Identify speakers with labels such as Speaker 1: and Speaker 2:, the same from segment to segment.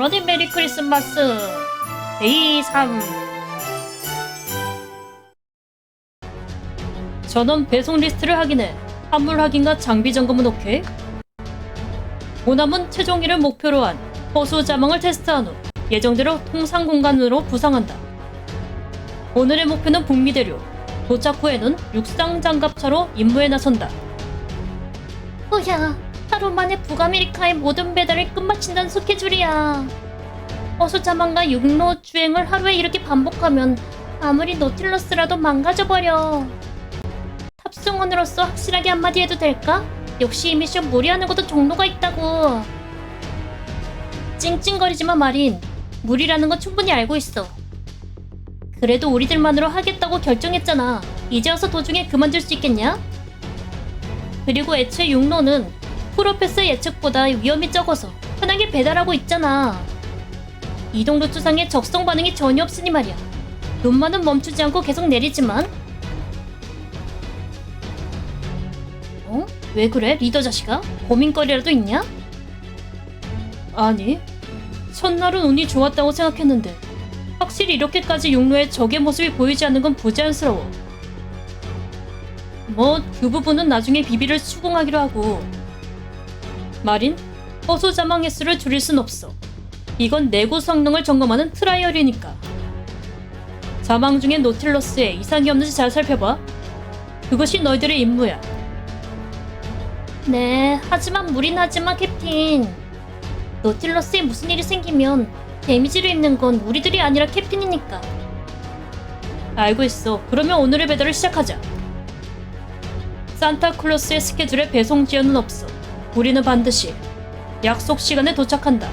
Speaker 1: 그러니 메리 크리스마스. 데이 3 전원 배송 리스트를 확인해 화물 확인과 장비 점검은 오케이? 오남은 최종일을 목표로 한 호수 자망을 테스트한 후 예정대로 통상 공간으로 부상한다. 오늘의 목표는 북미대로 도착 후에는 육상 장갑차로 임무에 나선다. 뭐야 하루 만에 북아메리카의 모든 배달을 끝마친다는 스케줄이야. 호수 자만과 육로 주행을 하루에 이렇게 반복하면 아무리 노틸러스라도 망가져버려. 탑승원으로서 확실하게 한마디 해도 될까? 역시 이 미션 무리하는 것도 종로가 있다고. 찡찡거리지만 말인 무리라는 건 충분히 알고 있어. 그래도 우리들만으로 하겠다고 결정했잖아. 이제 와서 도중에 그만둘 수 있겠냐? 그리고 애초에 육로는 프로페스 예측보다 위험이 적어서 편하게 배달하고 있잖아. 이동 루트상에 적성 반응이 전혀 없으니 말이야. 눈만은 멈추지 않고 계속 내리지만. 어? 왜 그래, 리더 자식아? 고민거리라도 있냐? 아니, 첫날은 운이 좋았다고 생각했는데 확실히 이렇게까지 육로에 적의 모습이 보이지 않는 건 부자연스러워. 뭐 그 부분은 나중에 비비를 수긍하기로 하고 말인 허수 자망 횟수를 줄일 순 없어. 이건 내구 성능을 점검하는 트라이얼이니까. 자망 중에 노틸러스에 이상이 없는지 잘 살펴봐. 그것이 너희들의 임무야. 네, 하지만 무린 하지만 캡틴. 노틸러스에 무슨 일이 생기면 데미지를 입는 건 우리들이 아니라 캡틴이니까. 알고 있어. 그러면 오늘의 배달을 시작하자. 산타클로스의 스케줄에 배송 지연은 없어. 우리는 반드시 약속 시간에 도착한다.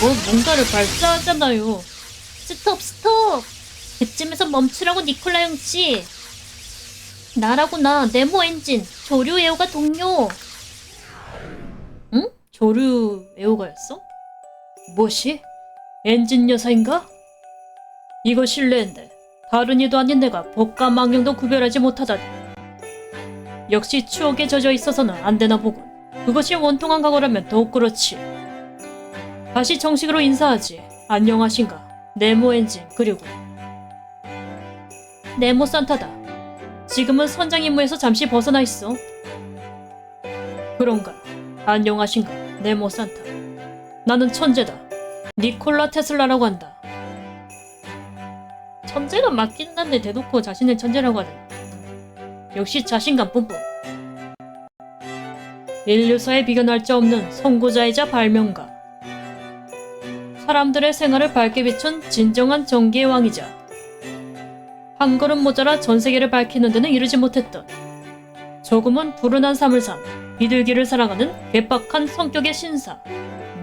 Speaker 1: 뭐 뭔가를 발사하잖아요. 스톱 스톱. 그쯤에서 멈추라고 니콜라 형씨. 나라구나 네모 엔진 조류 에어가 동료. 응? 조류 에어가였어? 무엇이? 엔진 여사인가? 이거 실례인데 다른 이도 아닌 내가 복과 망령도 구별하지 못하다니. 역시 추억에 젖어 있어서는 안 되나 보군. 그것이 원통한 각오라면 더욱 그렇지. 다시 정식으로 인사하지. 안녕하신가. 네모 엔진 그리고 네모 산타다. 지금은 선장 임무에서 잠시 벗어나 있어. 그런가. 안녕하신가. 네모 산타. 나는 천재다. 니콜라 테슬라라고 한다. 천재가 맞긴 한데 대놓고 자신을 천재라고 하다니. 역시 자신감 뿜뿜. 인류사에 비견할 자 없는 선구자이자 발명가. 사람들의 생활을 밝게 비춘 진정한 정기의 왕이자 한 걸음 모자라 전 세계를 밝히는 데는 이르지 못했던 조금은 불운한 삶을 산 비둘기를 사랑하는 괴팍한 성격의 신사.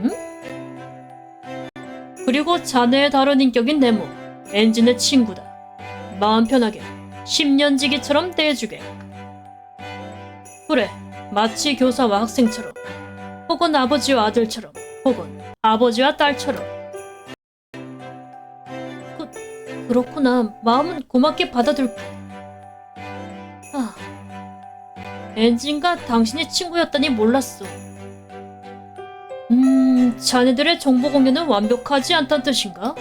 Speaker 1: 음? 그리고 자네의 다른 인격인 네모. 엔진의 친구다. 마음 편하게 10년 지기처럼 대해주게. 그래, 마치 교사와 학생처럼, 혹은 아버지와 아들처럼, 혹은 아버지와 딸처럼. 그, 그렇구나. 마음은 고맙게 받아들게. 아, 엔진과 당신이 친구였다니 몰랐어. 음, 자네들의 정보 공유는 완벽하지 않단 뜻인가?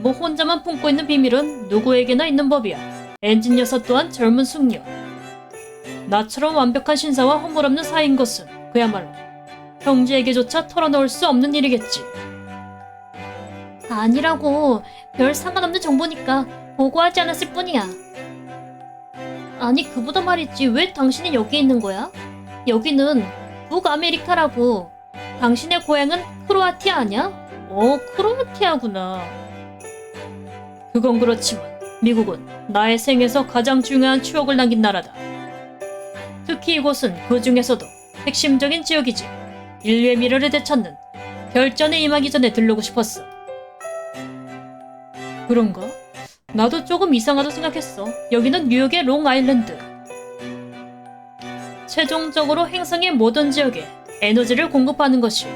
Speaker 1: 뭐 혼자만 품고 있는 비밀은 누구에게나 있는 법이야. 엔진 여사 또한 젊은 숙녀. 나처럼 완벽한 신사와 허물없는 사이인 것은 그야말로 형제에게조차 털어놓을 수 없는 일이겠지. 아니라고. 별 상관없는 정보니까 보고하지 않았을 뿐이야. 아니 그보다 말이지 왜 당신이 여기 있는 거야? 여기는 북아메리카라고. 당신의 고향은 크로아티아 아니야? 어 크로아티아구나. 그건 그렇지만 미국은 나의 생에서 가장 중요한 추억을 남긴 나라다. 특히 이곳은 그 중에서도 핵심적인 지역이지. 인류의 미래를 되찾는 결전에 임하기 전에 들르고 싶었어. 그런가? 나도 조금 이상하다 생각했어. 여기는 뉴욕의 롱아일랜드. 최종적으로 행성의 모든 지역에 에너지를 공급하는 것이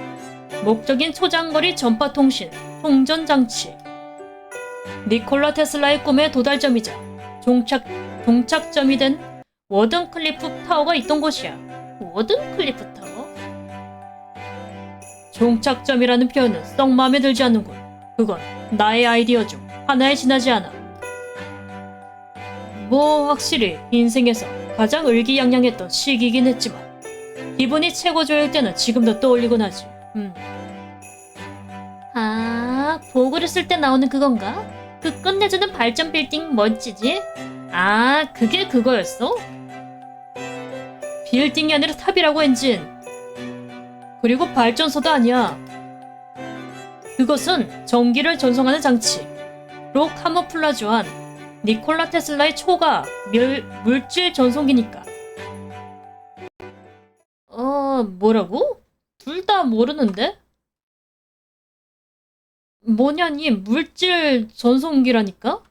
Speaker 1: 목적인 초장거리 전파 통신, 통전 장치. 니콜라 테슬라의 꿈의 도달점이자 종착, 종착점이 된 워든 클리프 타워가 있던 곳이야. 워든 클리프 타워? 종착점이라는 표현은 썩 마음에 들지 않는군. 그건 나의 아이디어 중 하나에 지나지 않아. 뭐 확실히 인생에서 가장 의기양양했던 시기이긴 했지만 기분이 최고조일 때는 지금도 떠올리곤 하지. 음. 아, 보고를 쓸 때 나오는 그건가? 그 끝내주는 발전 빌딩 멋지지? 아, 그게 그거였어? 빌딩이 아니라 탑이라고 엔진. 그리고 발전소도 아니야. 그것은 전기를 전송하는 장치. 로 카모플라주한 니콜라 테슬라의 초가 멸, 물질 전송기니까. 어, 뭐라고? 둘 다 모르는데? 뭐냐니 물질 전송기라니까?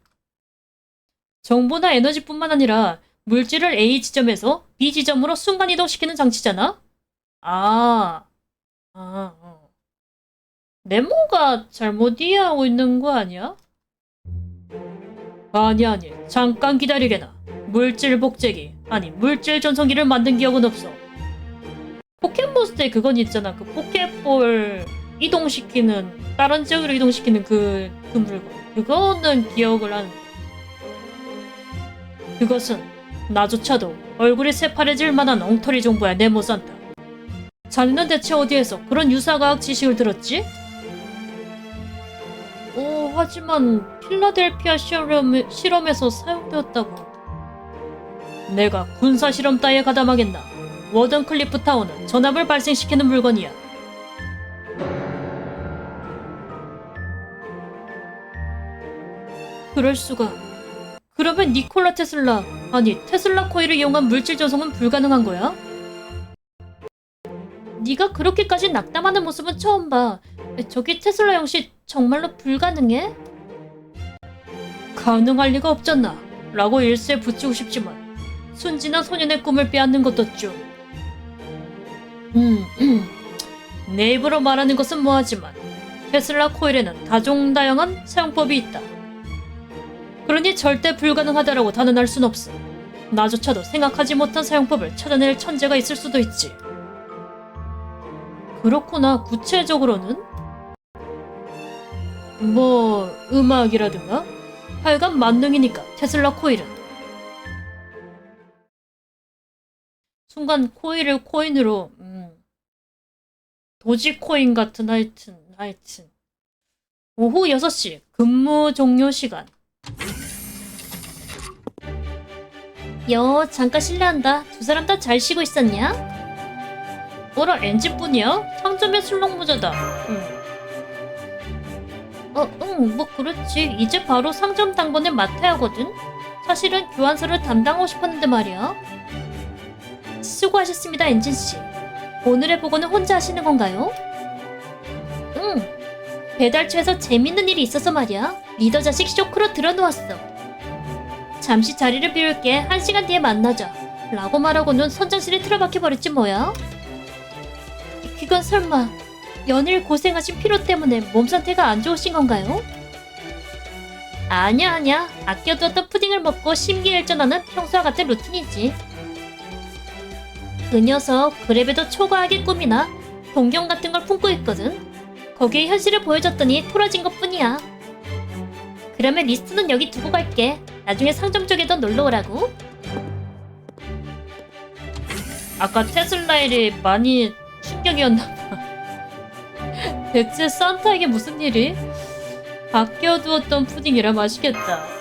Speaker 1: 정보나 에너지뿐만 아니라 물질을 A 지점에서 B 지점으로 순간 이동시키는 장치잖아? 아, 아, 어. 네모가 잘못 이해하고 있는 거 아니야? 아니 아니 잠깐 기다리게나 물질 복제기 아니 물질 전송기를 만든 기억은 없어 포켓몬스터에 그건 있잖아 그 포켓볼 이동시키는 다른 지역으로 이동시키는 그, 그 물건 그거는 기억을 하는 그것은 나조차도 얼굴이 새파래질 만한 엉터리 정보야 네모산타 자네는 대체 어디에서 그런 유사과학 지식을 들었지? 오, 하지만 필라델피아 실험, 실험에서 사용되었다고. 내가 군사 실험 따위에 가담하겠나? 워든 클리프 타워는 전압을 발생시키는 물건이야. 그럴 수가. 그러면 니콜라 테슬라, 아니 테슬라 코일을 이용한 물질 전송은 불가능한 거야? 네가 그렇게까지 낙담하는 모습은 처음 봐. 저기 테슬라 형씨 정말로 불가능해? 가능할 리가 없잖아. 라고 일세 붙이고 싶지만 순진한 소년의 꿈을 빼앗는 것도 좀. 음, 음. 내 입으로 말하는 것은 뭐하지만 테슬라 코일에는 다종다양한 사용법이 있다. 그러니 절대 불가능하다라고 단언할 순 없어. 나조차도 생각하지 못한 사용법을 찾아낼 천재가 있을 수도 있지. 그렇구나. 구체적으로는? 뭐 음악이라든가 하여간 만능이니까 테슬라 코일은 순간 코일을 코인으로 음. 도지코인 같은 하여튼 하여튼 오후 6시 근무 종료 시간 여 잠깐 실례한다 두 사람 다 잘 쉬고 있었냐? 뭐라 엔진뿐이야? 상점의 술렁모자다 응. 어, 응, 뭐 그렇지. 이제 바로 상점 당번을 맡아야 하거든. 사실은 교환서를 담당하고 싶었는데 말이야. 수고하셨습니다, 엔진 씨. 오늘의 보고는 혼자 하시는 건가요? 응. 배달처에서 재밌는 일이 있어서 말이야. 리더 자식 쇼크로 들어놓았어. 잠시 자리를 비울게. 한 시간 뒤에 만나자. 라고 말하고는 선장실에 틀어박혀 버렸지 뭐야. 그건 설마 연일 고생하신 피로 때문에 몸 상태가 안 좋으신 건가요? 아니야 아니야 아껴두었던 푸딩을 먹고 심기일전하는 평소와 같은 루틴이지 그 녀석 그래봬도 초과하게 꿈이나 동경 같은 걸 품고 있거든 거기에 현실을 보여줬더니 토라진 것 뿐이야 그러면 리스트는 여기 두고 갈게 나중에 상점 쪽에도 놀러 오라고 아까 테슬라 일이 많이 충격이었나 대체 산타에게 무슨 일이? 아껴두었던 푸딩이라 맛있겠다.